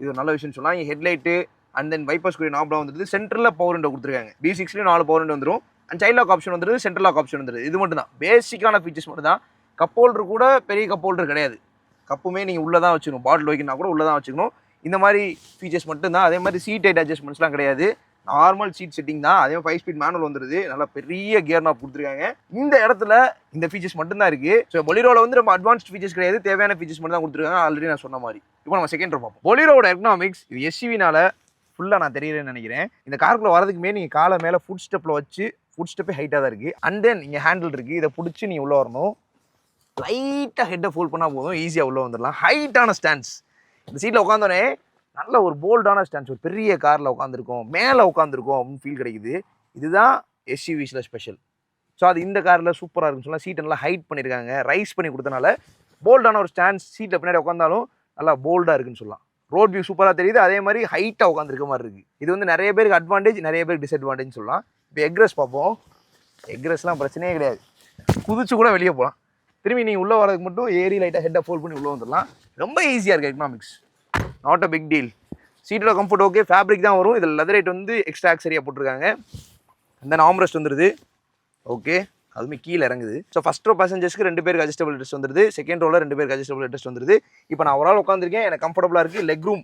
Speaker 1: இது ஒரு நல்ல விஷயம்னு சொல்லலாம். இங்கே ஹெட்லைட்டு அண்ட் தென் வைப்பர்ஸ் கூடிய நாப்லாம் வந்துருது. சென்ட்ரலில் பவர் விண்டோ கொடுத்துருக்காங்க. பி சிக்ஸ்லேயும் நாலு பவர் விண்டோ வந்துடும் அண்ட் சைல்ட் லாக் ஆப்ஷன் வந்துருது. சென்ட்ரல் லாக் ஆப்ஷன் வந்துருது. இது மட்டும் தான் பேசிக்கான ஃபீச்சர்ஸ் மட்டும் தான் கப் ஹோல்டர் கூட பெரிய கப் ஹோல்டர் கிடையாது. கப்புமே நீங்கள் உள்ளே தான் வச்சுக்கணும். பாட்டில் வைக்கணும்னா கூட உள்ளே தான் வச்சுக்கணும். இந்த மாதிரி ஃபீச்சர்ஸ் மட்டும் தான் அதே மாதிரி சீட் ஹைட் அட்ஜஸ்ட்மெண்ட்ஸ்லாம் கிடையாது. நார்மல் சீட் செட்டிங் தான். அதே ஃபைவ் ஸ்பீட் மேனுவல் வந்துருது. நல்லா பெரிய கியர் நாப் கொடுத்துருக்காங்க. இந்த இடத்துல இந்த ஃபீச்சர்ஸ் மட்டும்தான் இருக்கு. ஸோ பொலிரோவில் வந்து நம்ம அட்வான்ஸ்ட் ஃபீச்சர்ஸ் கிடையாது. தேவையான ஃபீச்சர்ஸ் மட்டும் தான் கொடுத்துருக்காங்க ஆல்ரெடி நான் சொன்ன மாதிரி. இப்போ நம்ம செகண்ட் பார்ப்போம். பொலிரோட எக்கனாமிக்ஸ் இது எஸ்சிவினால ஃபுல்லாக நான் தெரியலன்னு நினைக்கிறேன். இந்த காருக்குள்ளே வரதுக்குமே நீங்கள் காலை மேலே ஃபுட் ஸ்டெப்பில் வச்சு ஃபுட் ஸ்டெப்பே ஹைட்டாக தான் இருக்குது அண்ட் தென் இங்கே ஹேண்டில் இருக்குது இதை பிடிச்சி நீ உள்ளே வரணும். லைட்டாக ஹெட்டை ஃபோல்ட் பண்ணால் போதும். ஈஸியாக உள்ளே வந்துடலாம். ஹைட்டான ஸ்டாண்ட்ஸ் இந்த சீட்டில் உட்காந்தோடனே நல்ல ஒரு போல்டான ஸ்டாண்ட்ஸ் ஒரு பெரிய காரில் உட்காந்துருக்கோம் மேலே உட்காந்துருக்கோம் அப்படின்னு ஃபீல் கிடைக்குது. இதுதான் எஸ்யூவிஸில் ஸ்பெஷல் ஸோ அது இந்த காரில் சூப்பராக இருக்குன்னு சொல்லலாம் சீட்டை நல்லா ஹைட் பண்ணியிருக்காங்க ரைஸ் பண்ணி கொடுத்தனால போல்டான ஒரு ஸ்டாண்ட்ஸ் சீட்டில் பின்னாடி உட்காந்தாலும் நல்லா போல்டாக இருக்குன்னு சொல்லலாம். ரோட் வியூ சூப்பராக தெரியுது. அதே மாதிரி ஹைட்டாக உட்காந்துருக்க மாதிரி இருக்குது இது வந்து நிறைய பேருக்கு அட்வான்டேஜ் நிறைய பேருக்கு டிஸ்அட்வான்டேஜ் சொல்லலாம். இப்போ எக்ரஸ் பார்ப்போம். எக்ரஸ்லாம் பிரச்சனையே கிடையாது. குதிச்சு கூட வெளியே போகலாம். திரும்பி நீங்கள் உள்ளே வரதுக்கு மட்டும் ஏரி லைட்டாக ஹெட்டை ஃபோல் பண்ணி உள்ளே வந்துடலாம். ரொம்ப ஈஸியாக இருக்குது economics not a big deal சீட்டோட comfort okay fabric தான் வரும். இதில் லெதர் ரேட் வந்து எக்ஸ்ட்ரா ஆக்சரியாக போட்டிருக்காங்க. அந்த ஆம்ரெஸ்ட் வந்துடுது ஓகே அதுவுமே கீழே இறங்குது. ஸோ ஃபஸ்ட் ரோ பேசஞ்சர்ஸ்க்கு ரெண்டு பேருக்கு அட்ஜஸ்டபிள் ட்ரெஸ் வந்துருது. செகண்ட் ரோவில் ரெண்டு பேருக்கு அட்ஜஸ்டபிள் ட்ரெஸ் வந்துருது. இப்போ நான் ஒரு ஆள் உட்காந்துருக்கேன் எனக்கு கம்ஃபர்டபுளாக இருக்குது லெக் ரூம்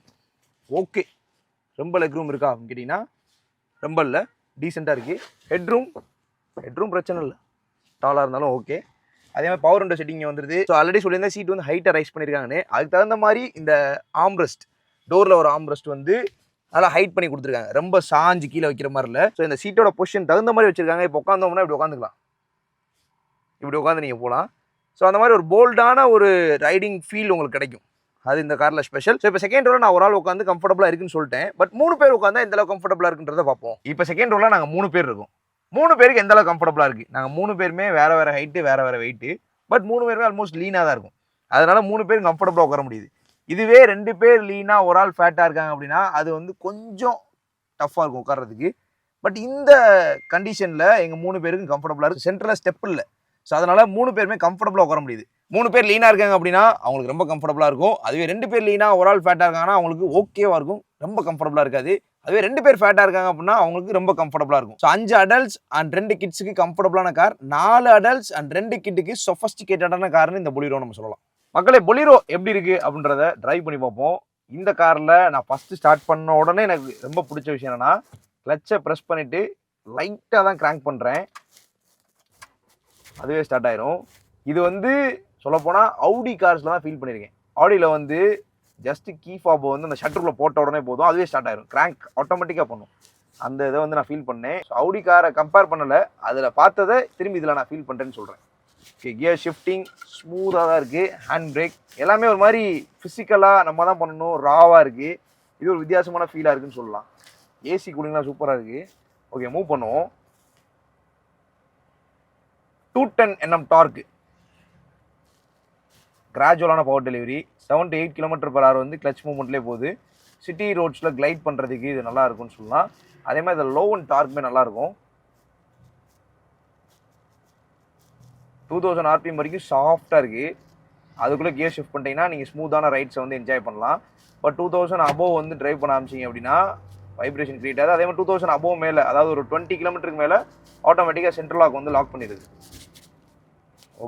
Speaker 1: ஓகே ரொம்ப லெக் ரூம் இருக்கா அப்படின்னு கேட்டிங்கன்னா ரொம்ப இல்லை. டீசெண்டாக இருக்குது ஹெட்ரூம் ஹெட்ரூம் பிரச்சனை இல்லை. டாலாக இருந்தாலும் ஓகே அதே மாதிரி பவர் விண்டோ செட்டிங் வந்துருது. ஸோ ஆல்ரெடி சொல்லியிருந்தா சீட் வந்து ஹைட்டை ரைஸ் பண்ணியிருக்காங்கன்னு அதுக்கு தகுந்த மாதிரி இந்த ஆம்ரெஸ்ட் டோரில் ஒரு ஆம்ரெஸ்ட் வந்து நல்லா ஹைட் பண்ணி கொடுத்துருக்காங்க. ரொம்ப சாஞ்சு கீழே வைக்கிற மாதிரி இல்லை. ஸோ இந்த சீட்டோட பொசிஷன் தகுந்த மாதிரி வச்சிருக்காங்க. இப்போ உட்காந்தோம்னா இப்படி உட்காந்துக்கலாம் இப்படி உட்காந்து நீங்கள் போகலாம். ஸோ அந்த மாதிரி ஒரு போல்டான ஒரு ரைடிங் ஃபீல் உங்களுக்கு கிடைக்கும். அது இந்த காரில் ஸ்பெஷல் ஸோ இப்போ செகண்ட் ரோவில் நான் ஒரு ஆள் உட்காந்து கம்ஃபர்டபுளாக இருக்குன்னு சொல்லிட்டேன். பட் மூணு பேர் உட்காந்தா எந்த அளவுக்கு கம்ஃபர்டபுளாக இருக்குன்றதை பார்ப்போம். இப்போ செகண்ட் ரோவில் நாங்கள் மூணு பேர் இருக்கோம். மூணு பேருக்கு எந்த அளவுக்கு கம்ஃபர்டபுளாக இருக்குது நாங்கள் மூணு பேருமே வேறு வேறு ஹைட்டு வேறு வேறு வெயிட்டு பட் மூணு பேருமே ஆல்மோஸ்ட் லீனாக தான் இருக்கும். அதனால் மூணு பேரும் கம்ஃபர்டபுளாக உட்கார முடியுது. இதுவே ரெண்டு பேர் லீனாக ஒரு ஆள் ஃபேட்டாக இருக்காங்க அப்படின்னா அது வந்து கொஞ்சம் டஃப்பாக இருக்கும் உட்கார்றதுக்கு. பட் இந்த கண்டிஷனில் எங்கள் மூணு பேருக்கும் கம்ஃபர்டபுளாக இருக்குது சென்டரில் ஸ்டெப் இல்லை. ஸோ அதனால் மூணு பேருமே கம்ஃபர்டபுளாக உட்கார முடியுது. மூணு பேர் லீனாக இருக்காங்க அப்படின்னா அவங்களுக்கு ரொம்ப கம்ஃபர்டபுளாக இருக்கும். அதுவே ரெண்டு பேர் லீனாக ஒரு ஆள் ஃபேட்டாக இருக்காங்கன்னா அவங்களுக்கு ஓகேவாக இருக்கும். ரொம்ப கம்ஃபர்டபுளாக இருக்காது. அதுவே ரெண்டு பேர் ஃபேட்டாக இருக்காங்க அப்படின்னா அவங்களுக்கு ரொம்ப கம்ஃபர்டபுளாக இருக்கும். ஸோ அஞ்சு அடல்ட்ஸ் அண்ட் ரெண்டு கிட்ஸுக்கு கம்ஃபர்டபுளான கார் நாலு அடல்ட்ஸ் அண்ட் ரெண்டு கிட்டுக்கு சொஃபஸ்டிகேட்டடான கார்னு இந்த பொலிரோ நம்ம சொல்லலாம். மக்களே பொலிரோ எப்படி இருக்குது அப்படின்றத ட்ரைவ் பண்ணி பார்ப்போம். இந்த காரில் நான் ஃபஸ்ட்டு ஸ்டார்ட் பண்ண உடனே எனக்கு ரொம்ப பிடிச்ச விஷயம் என்னென்னா கிளச்சை ப்ரெஸ் பண்ணிவிட்டு லைட்டாக தான் கிராங்க் பண்ணுறேன் அதுவே ஸ்டார்ட் ஆயிரும். இது வந்து சொல்லப்போனால் அவுடி கார்ஸில் தான் ஃபீல் பண்ணியிருக்கேன் ஆடியில் வந்து ஜஸ்ட் கீ ஃபாப் வந்து அந்த ஷட்டருக்குள்ள போட்ட உடனே போதும். அதுவே ஸ்டார்ட் ஆயிரும். கிராங்க் ஆட்டோமேட்டிக்காக பண்ணும் அந்த இதை வந்து நான் ஃபீல் பண்ணேன். ஸோ காரை கம்பேர் பண்ணலை. அதில் பார்த்ததை திரும்பி இதில் நான் ஃபீல் பண்ணுறேன்னு சொல்கிறேன் ஓகே கியர் ஷிஃப்டிங் ஸ்மூத்தாக தான் இருக்குது ஹேண்ட் பிரேக் எல்லாமே ஒரு மாதிரி ஃபிசிக்கலாக நம்ம தான் பண்ணணும். ராவாக இருக்குது இது ஒரு வித்தியாசமான ஃபீலாக இருக்குன்னு சொல்லலாம். ஏசி கூலிங்லாம் சூப்பராக இருக்குது ஓகே மூவ் பண்ணுவோம். Two ten Nm torque கிராஜுவலான power delivery seven to eight kilometre per hour வந்து கிளச் மூவ்மெண்ட்லேயே போகுது. சிட்டி ரோட்ஸில் கிளைட் பண்ணுறதுக்கு இது நல்லா இருக்கும்னு சொல்லலாம். அதே மாதிரி இந்த லோ அண்ட் டார்க்குமே நல்லாயிருக்கும் டூ தௌசண்ட் ஆர்பிஎம் வரைக்கும் சாஃப்டாக இருக்குது அதுக்குள்ளே கியர் ஷிஃப்ட் பண்ணிட்டீங்கன்னா நீங்கள் ஸ்மூத்தான ரைட்ஸை வந்து என்ஜாய் பண்ணலாம். பட் டூ தௌசண்ட் அபோவ் வந்து ட்ரைவ் பண்ண ஆரம்பிச்சிங்க அப்படின்னா வைப்ரேஷன் கிரியேட் ஆகுது. அதே மாதிரி டூ தௌசண்ட் அபோவ் மேலே அதாவது ஒரு டுவெண்ட்டி கிலோமீட்டருக்கு மேலே ஆட்டோமேட்டிக்காக சென்ட்ரல் லாக் வந்து லாக் பண்ணிடுது.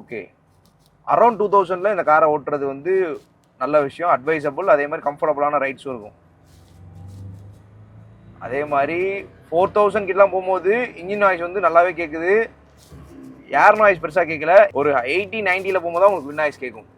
Speaker 1: ஓகே அரௌண்ட் டூ தௌசண்டில் இந்த காரை ஓட்டுறது வந்து நல்ல விஷயம் அட்வைசபிள் அதே மாதிரி கம்ஃபர்டபுளான ரைட்ஸும் இருக்கும். அதே மாதிரி ஃபோர் தௌசண்ட் கிட்டலாம் போகும்போது இன்ஜின் நாய்ஸ் வந்து நல்லாவே கேட்குது ஏர் நாய்ஸ் பெருசாக கேட்கல ஒரு எயிட்டி நைன்ட்டியில் போகும்போது தான் உங்களுக்கு வின் நாய்ஸ் கேட்கும்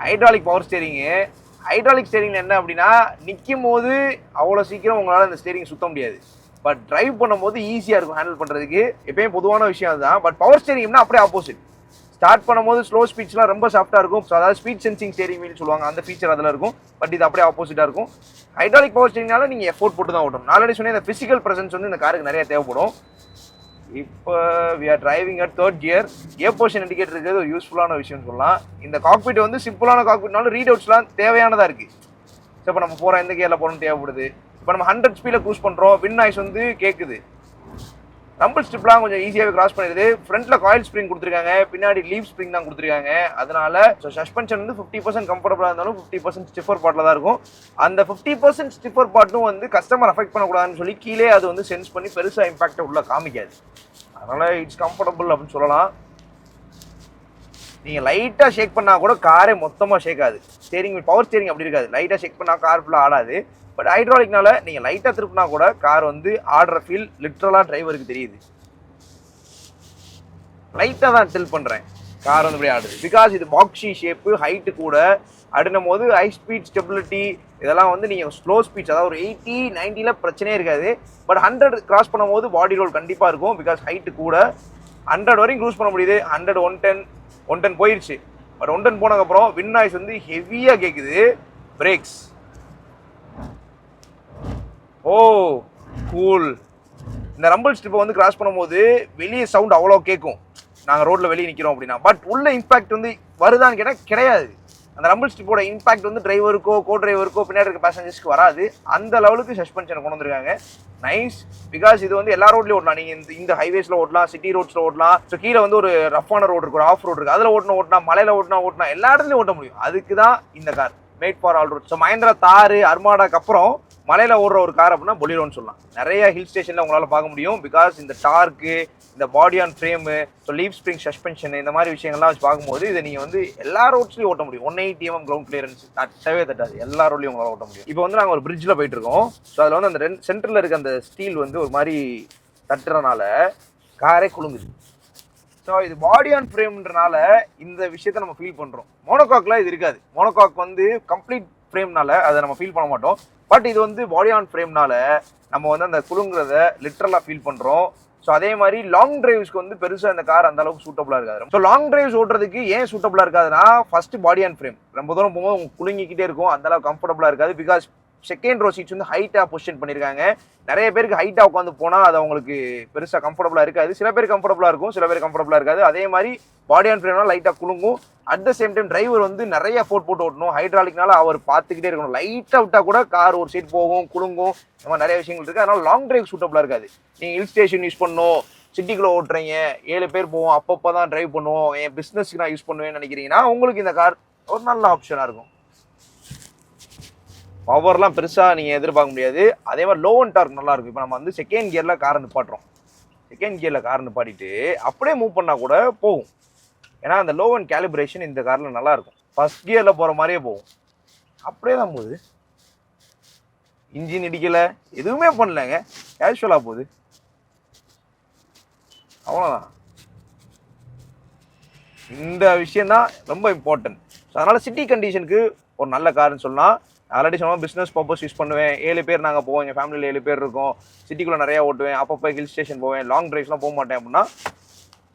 Speaker 1: hydraulic power steering hydraulic steering என்ன அப்படின்னா நிற்கும் போது அவ்வளோ சீக்கிரம் உங்களால் இந்த ஸ்டேரிங் சுத்த முடியாது. பட் டிரைவ் பண்ணும்போது ஈஸியாக இருக்கும் ஹேண்டில் பண்ணுறதுக்கு எப்பயும் பொதுவான விஷயம் அதுதான். பட் பவர் ஸ்டேரிங்னா அப்படியே ஆப்போசிட் ஸ்டார்ட் பண்ணும்போது ஸ்லோ ஸ்பீச்லாம் ரொம்ப சாஃப்ட்டாக இருக்கும். ஸோ அதாவது ஸ்பீட் சென்சிங் ஸ்டேரிங் வீல் சொல்லுவாங்க. அந்த ஃபீச்சர் அதில் இருக்கும். பட் இது அப்படியே ஆப்போசிட்டாக இருக்கும். ஹைட்ராலிக் பவர் ஸ்டேரிங்னால நீங்கள் எஃபோர்ட் போட்டு தான் ஓட்டணும். நாலடி சொன்னேன் இந்த ஃபிசிக்கல் ப்ரெசன்ஸ் வந்து இந்த காருக்கு நிறைய தேவைப்படும். இப்போ we are driving at third gear A position indicate இருக்கிறது ஒரு யூஸ்ஃபுல்லான விஷயம்னு சொல்லலாம். இந்த காக்பீட் வந்து சிம்பிளான காக்பிட்னாலும் ரீட் அவுட்ஸ்லாம் தேவையானதாக இருக்குது ஸோ இப்போ நம்ம போகிறோம் எந்த கியரில் போகணும்னு தேவைப்படுது? இப்போ நம்ம ஹண்ட்ரட் ஸ்பீடில் க்ரூஸ் பண்ணுறோம் வின் நாய்ஸ் வந்து கேட்குது ரம்பிள் ஸ்ட்ரிப்லாம் கொஞ்சம் ஈஸியாகவே கிராஸ் பண்ணிடுது. ஃப்ரண்ட்டில் காயில் ஸ்ப்ரிங் கொடுத்துருக்காங்க பின்னாடி லீவ் ஸ்ப்ரிங் தான் கொடுத்துருக்காங்க. அதனால ஸோ சஸ்பென்ஷன் வந்து ஃபிஃப்டி பர்சன்ட் கம்ஃபர்டபுளாக இருந்தாலும் ஃபிஃப்டி பர்சன்ட் ஸ்டிஃபர் பாட்டில் தான் இருக்கும். அந்த ஃபிஃப்டி பர்சன்ட் ஸ்டிஃபர் பாட்டும் வந்து கஸ்டமர் அஃபெக்ட் பண்ணக்கூடாதுன்னு சொல்லி கீழே அது வந்து சென்ஸ் பண்ணி பெருசாக இம்பாக்டை உள்ள காமிக்காது. அதனால் இட்ஸ் கம்ஃபர்டபுள் அப்படின்னு சொல்லலாம். நீங்கள் லைட்டாக ஷேக் பண்ணால் கூட காரே மொத்தமாக ஷேக்காது ஸ்டேரிங் பவர் ஸ்டேரிங் அப்படி இருக்காது. லைட்டாக ஷேக் பண்ணால் கார் ஃபுல்லாக ஆடாது. பட் ஹைட்ராலிக்னால நீங்கள் லைட்டாக திருப்பினா கூட கார் வந்து ஆடுற ஃபீல் லிட்ரலாக டிரைவருக்கு தெரியுது. லைட்டாக தான் டில் பண்ணுறேன் கார் வந்து இப்படி ஆடுது. பிகாஸ் இது பாக்ஸி ஷேப்பு ஹைட்டு கூட அடுனும் போது ஹை ஸ்பீட் ஸ்டெபிலிட்டி இதெல்லாம் வந்து நீங்கள் ஸ்லோ ஸ்பீட்ஸ் அதாவது ஒரு எயிட்டி நைன்ட்டியில் பிரச்சனையே இருக்காது. பட் ஹண்ட்ரட் கிராஸ் பண்ணும்போது பாடி ரோல் கண்டிப்பாக இருக்கும். பிகாஸ் ஹைட்டு கூட ஹண்ட்ரட் வரையும் க்ரூஸ் பண்ண முடியுது. Hundred one ten one ten போயிடுச்சு பட் ஒன் டென் போனதுக்கப்புறம் வின் நாய்ஸ் வந்து ஹெவியாக கேட்குது பிரேக்ஸ் ஓ கூல் இந்த ரம்பிள் ஸ்ட்ரிப்பை வந்து கிராஸ் பண்ணும்போது வெளியே சவுண்ட் அவ்வளோ கேட்கும் நாங்கள் ரோட்டில் வெளியே நிற்கிறோம் அப்படின்னா. பட் உள்ள இம்பேக்ட் வந்து வருதான்னு கேட்டால் கிடையாது. அந்த ரம்பிள் ஸ்ட்ரிப்போட இம்பாக்ட் வந்து டிரைவருக்கோ கோ டிரைவருக்கோ பின்னாடி இருக்க பேசஞ்சர்ஸ்க்கு வராது. அந்த லெவலுக்கு சஸ்பென்ஷனை கொண்டு வந்திருக்காங்க. நைஸ் பிகாஸ் இது வந்து எல்லா ரோட்லையும் ஓட்டலாம். நீங்கள் இந்த இந்த ஹைவேஸில் ஓட்டலாம் சிட்டி ரோட்ஸில் ஓட்டலாம். ஸோ கீழே வந்து ஒரு ரஃப்பான ரோடு இருக்கு ஒரு ஆஃப் ரோடு இருக்குது அதில் ஓட்டணும் ஓட்டினா மலையில் ஓட்டினா ஓட்டினா எல்லா இடத்துலையும் ஓட்ட முடியும். அதுக்கு தான் இந்த car made for all road so Mahindra Thar அர்மாடாக்கு அப்புறம் மலையில் ஓடுற ஒரு கார் அப்படின்னா பொலிரோன்னு சொல்லலாம். நிறைய ஹில் ஸ்டேஷனில் உங்களால் பார்க்க முடியும். பிகாஸ் இந்த டார்க்கு இந்த body on frame so leaf spring suspension இந்த மாதிரி விஷயங்கள்லாம் வச்சு பார்க்கும்போது இதை நீங்கள் வந்து எல்லா ரோட்ஸ்லையும் ஓட்ட முடியும். One eighty mm ground clearance தட்டவே தட்டாது எல்லா ரோட்லையும் உங்களால் ஓட்ட முடியும். இப்போ வந்து நாங்கள் ஒரு பிரிட்ஜில் போயிட்டுருக்கோம் ஸோ அதில் வந்து அந்த ரெண்டு சென்டரில் இருக்க அந்த ஸ்டீல் வந்து ஒரு மாதிரி தட்டுறனால காரே குழுங்குது ஸோ இது பாடி ஆன் ஃப்ரேம்ன்றனால இந்த விஷயத்த நம்ம ஃபீல் பண்ணுறோம் மோனோகாக்லாம் இது இருக்காது. மோனோகாக் வந்து கம்ப்ளீட் ஃப்ரேம்னால அதை நம்ம ஃபீல் பண்ண மாட்டோம். பட் இது வந்து பாடி ஆன் ஃப்ரேம்னால நம்ம வந்து அந்த குழுங்கிறத லிட்ரலாக ஃபீல் பண்ணுறோம் ஸோ அதே மாதிரி லாங் டிரைவ்ஸ்க்கு வந்து பெருசாக இந்த கார் அந்த அளவுக்கு சூட்டபுளாக இருக்காது. ஸோ லாங் டிரைவ்ஸ் ஓட்டுறதுக்கு ஏன் சூட்டபுளாக இருக்காதுன்னா ஃபர்ஸ்ட் பாடி ஆன் ஃப்ரேம் ரொம்ப தூரம் போகும்போது உங்களுக்கு குலுங்கிக்கிட்டே இருக்கும். அந்த அளவுக்கு கம்ஃபர்டபுளாக இருக்காது. பிகாஸ் செகண்ட் ரோ சீட்ஸ் வந்து ஹைட்டாக பொசிஷன் பண்ணியிருக்காங்க நிறைய பேருக்கு ஹைட்டாக உட்காந்து போனால் அது அவங்களுக்கு பெருசாக கம்ஃபர்டபுளாக இருக்காது. சில பேர் கம்ஃபர்டபுளாக இருக்கும் சில பேர் கம்ஃபர்டபுளாக இருக்காது. அதே மாதிரி பாடி அண்ட் ஃப்ரேம்னால் லைட்டாக குலுங்கும். At the same time driver வந்து நிறைய ஃபோர்ட் போட்டு ஓட்டணும். ஹைட்ராலிக்னால அவர் பார்த்துக்கிட்டே இருக்கணும். லைட்டாக விட்டால் கூட கார் ஒரு சைட் போகும் குலுங்கும். இந்த மாதிரி நிறைய விஷயங்கள் இருக்குது அதனால் லாங் டிரைவ் சூட்டபுளாக இருக்காது. நீங்கள் ஹில் ஸ்டேஷன் யூஸ் பண்ணணும். சிட்டிக்குள்ளே ஓட்டுறீங்க. ஏழு பேர் போவோம். அப்பப்போ தான் டிரைவ் பண்ணுவோம். என் பிஸ்னஸ்க்கு நான் யூஸ் பண்ணுவேன்னு நினைக்கிறீங்கன்னா உங்களுக்கு இந்த கார் ஒரு நல்ல ஆப்ஷனாக இருக்கும். பவர்லாம் பெருசாக நீங்கள் எதிர்பார்க்க முடியாது. அதே மாதிரி லோ அண்ட் டார்க் நல்லா இருக்கும். இப்போ நம்ம வந்து செகண்ட் கியரில் காரை நிப்பாட்டுறோம். செகண்ட் கியரில் கார் நிப்பாட்டிட்டு அப்படியே மூவ் பண்ணால் கூட போகும். ஏன்னா அந்த லோ அண்ட் கேலிப்ரேஷன் இந்த காரில் நல்லாயிருக்கும் ஃபஸ்ட் ஃபர்ஸ்ட் கியரில் போகிற மாதிரியே போகும். அப்படியே தான் போகுது. இன்ஜின் இடிக்கலை. எதுவுமே பண்ணலங்க. கேஷுவலாக போகுது. அவ்வளோதான் இந்த விஷயம் தான் ரொம்ப இம்பார்ட்டன்ட் ஸோ அதனால் சிட்டி கண்டிஷனுக்கு ஒரு நல்ல காருன்னு சொல்லலாம். ஆல்ரெடி சொன்னால் பிஸ்னஸ் பர்பஸ் யூஸ் பண்ணுவேன். ஏழு பேர் நாங்கள் போவோம். எங்கள் ஃபேமிலியில் ஏழு பேர் இருக்கோம். சிட்டிக்குள்ளே நிறையா ஓட்டுவேன். அப்பப்போ ஹில் ஸ்டேஷன் போவேன். லாங் ட்ரைவ்ஸ்லாம் போக மாட்டேன் அப்படின்னா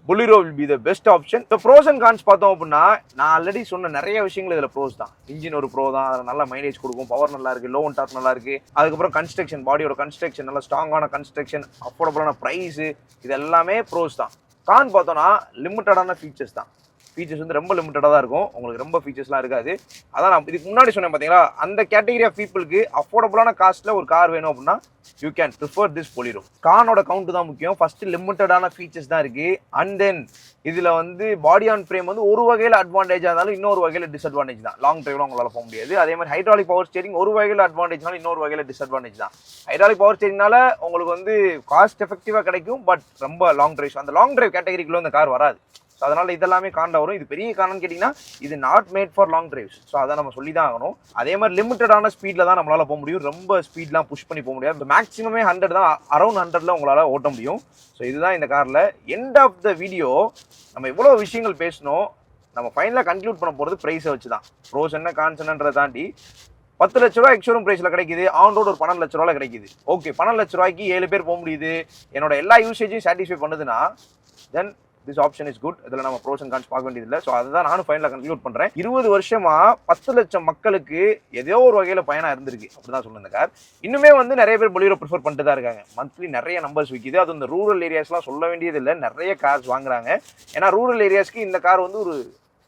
Speaker 1: Bolero will be the best option இப்போ ப்ரோஸ் அண்ட் கான்ஸ் பார்த்தோம் அப்படின்னா நான் ஆல்ரெடி சொன்ன நிறைய விஷயங்கள் இதில் ப்ரோஸ் தான். இன்ஜின் ஒரு ப்ரோ தான். அதில் நல்ல மைலேஜ் கொடுக்கும். பவர் நல்லா லோன் லோ அண்ட் நல்லா அதுக்கப்புறம் கன்ஸ்ட்ரக்ஷன் பாடியோட கன்ஸ்ட்ரக்ஷன் நல்லா ஸ்ட்ராங்கான கன்ஸ்ட்ரக்ஷன் அஃபோர்டபுளான ப்ரைஸு இது எல்லாமே ப்ரோஸ் தான். கான் பார்த்தோன்னா லிமிட்டடான ஃபீச்சர்ஸ் தான். ஃபீச்சர்ஸ் வந்து ரொம்ப லிமிட்டடாக தான் இருக்கும். உங்களுக்கு ரொம்ப ஃபீச்சர்ஸ்லாம் இருக்காது. அதான் நான் இதுக்கு முன்னாடி சொன்னேன் பார்த்தீங்களா அந்த கேட்டகரி ஆஃப் பீப்புளுக்கு அஃபோர்டபுளான காஸ்ட்டில் ஒரு கார் வேணும் அப்படின்னா you can prefer this Bolero கானோட count தான் முக்கியம். ஃபஸ்ட்டு லிமிட்டடான ஃபீச்சர்ஸ் தான் இருக்குது அண்ட் தென் இதில் வந்து பாடி ஆன் ஃப்ரேம் வந்து ஒரு வகையில் அட்வான்டேஜ் இருந்தாலும் இன்னொரு வகையில் டிஸ்அட்வான்டேஜ் தான். லாங் டிரைவ்ல உங்களால் போக முடியாது. அதே மாதிரி ஹைட்ராலிக் பவர் ஸ்டேரிங் ஒரு வகையில் அட்வான்டேஜ்னாலும் இன்னொரு வகையில் டிஸ்அட்வான்டேஜ் தான். ஹைட்ராலிக் பவர் ஸ்டேரிங்னால உங்களுக்கு வந்து காஸ்ட் எஃபெக்டிவாக கிடைக்கும் பட் ரொம்ப லாங் டிரைவ் அந்த லாங் டிரைவ் கேட்டகரிக்குள்ளே அந்த கார் வராது. ஸோ அதனால் இதெல்லாமே காண்ட வரும். இது பெரிய காரணம்னு கேட்டிங்கன்னா இது not made for long drives so அதை நம்ம சொல்லி தான் ஆகணும். அதே மாதிரி லிமிட்டடான ஸ்பீடில் தான் நம்மளால் போக முடியும். ரொம்ப ஸ்பீட்லாம் புஷ் பண்ணி போக முடியாது. மேக்ஸிமமே ஹண்ட்ரட் தான் அரௌண்ட் ஹண்ட்ரட்ல உங்களால் ஓட்ட முடியும். ஸோ இதுதான் இந்த காரில். எண்ட் ஆஃப் த வீடியோ நம்ம எவ்வளோ விஷயங்கள் பேசணும் நம்ம ஃபைனலாக கன்க்ளூட் பண்ண போகிறது ப்ரைஸை வச்சு தான் ப்ரோஸ் என்ன கான்ஸ் என்னன்றதை தாண்டி பத்து லட்ச ரூபா எக்ஷோரூம் ப்ரைஸில் கிடைக்குது. ஆன் ரோடு ஒரு பன்னெண்டு லட்ச ரூபாவில் கிடைக்குது. ஓகே பன்னெண்டு லட்ச ரூபாய்க்கு ஏழு பேர் போக முடியுது. என்னோட எல்லா யூசேஜையும் சாட்டிஸ்ஃபை பண்ணுதுன்னா then this option is good இதில் நம்ம ப்ரோஸ் அண்ட் கான்ஸ் பார்க்க வேண்டியதில்லை. ஸோ அதுதான் நானும் ஃபைனலாக கன்க்ளூட் பண்ணுறேன் இருபது வருஷமா பத்து லட்சம் மக்களுக்கு ஏதோ ஒரு வகையில் பயனாக இருந்திருக்கு. அப்படிதான் சொன்ன இந்த கார் இன்னுமே வந்து நிறைய பேர் பொலியரோ ப்ரிஃபர் பண்ணிட்டு தான் இருக்காங்க. மந்த்லி நிறைய நம்பர்ஸ் விற்கிது அது இந்த ரூரல் ஏரியாஸ்லாம் சொல்ல வேண்டியது இல்லை நிறைய கார்ஸ் வாங்குறாங்க. ஏன்னா ரூரல் ஏரியாஸ்க்கு இந்த கார் வந்து ஒரு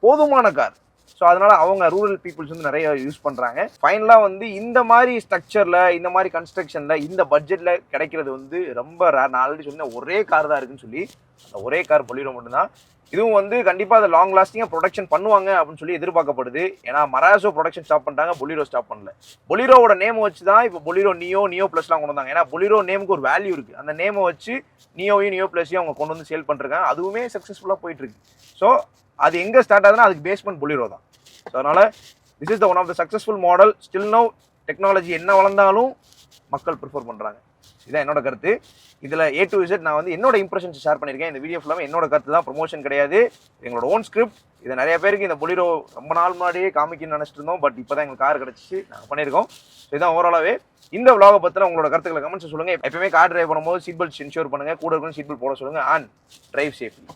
Speaker 1: போதுமான கார் ஸோ அதனால அவங்க ரூரல் பீப்புள்ஸ் வந்து நிறைய யூஸ் பண்ணுறாங்க ஃபைனலாக வந்து இந்த மாதிரி ஸ்ட்ரக்சரில் இந்த மாதிரி கன்ஸ்ட்ரக்ஷனில் இந்த பட்ஜெட்டில் கிடைக்கிறது வந்து ரொம்ப ரே நான் ஆல்ரெடி சொன்னேன் ஒரே கார் தான் இருக்குன்னு சொல்லி அந்த ஒரே கார் பொலிரோ மட்டும்தான். இதுவும் வந்து கண்டிப்பாக அதை லாங் லாஸ்டிங்காக ப்ரொடக்ஷன் பண்ணுவாங்க அப்படின்னு சொல்லி எதிர்பார்க்கப்படுது. ஏன்னா மராசோ ப்ரொடக்ஷன் ஸ்டாப் பண்ணிட்டாங்க பொலிரோ ஸ்டாப் பண்ணல. பொலிரோவோட நேம் வச்சு தான் இப்போ பொலிரோ நியோ நியோ ப்ளஸ்லாம் கொண்டு வந்தாங்க. ஏன்னா பொலிரோ நேமுக்கு ஒரு வேல்யூ இருக்குது அந்த நேமை வச்சு நியோவையும் நியோ ப்ளஸையும் அவங்க கொண்டு வந்து சேல் பண்ணுறாங்க அதுவுமே சக்ஸஸ்ஃபுல்லாக போயிட்டுருக்கு ஸோ அது எங்கே ஸ்டார்ட் ஆகுதுன்னா அதுக்கு பேஸ்மெண்ட் பொலிரோ தான். ஸோ அதனால் this is the one of the successful model still no technology என்ன வளர்ந்தாலும் மக்கள் ப்ரிஃபர் பண்ணுறாங்க இதான் என்னோட கருத்து. இதில் ஏ டு Z நான் வந்து என்னோட இம்ப்ரெஷன்ஸ் ஷேர் பண்ணியிருக்கேன். இந்த வீடியோ ஃபுல்லாக என்னோட கருத்து தான். ப்ரொமோஷன் கிடையாது. எங்களோட ஓன் ஸ்கிரிப்ட் இதை நிறைய பேருக்கு இந்த பொலிரோ ரொம்ப நாள் முன்னாடியே காமிக்கணும்னு நினச்சிட்டு இருந்தோம். பட் இப்போ தான் எங்களுக்கு கார் கிடச்சிச்சு. நாங்கள் பண்ணியிருக்கோம். ஸோ இதான் ஓவராலாகவே இந்த vlog பற்றின உங்களோட கருத்துக்களை கமெண்ட்ஸ் சொல்லுங்கள் எப்பயுமே கார் டிரைவ் பண்ணும்போது சீட் பெல்ட் இன்ஷூர் பண்ணுங்கள் கூட இருக்கணும் சீட் பெல்ட் போட சொல்லுங்கள் அண்ட் டிரைவ் சேஃப்லி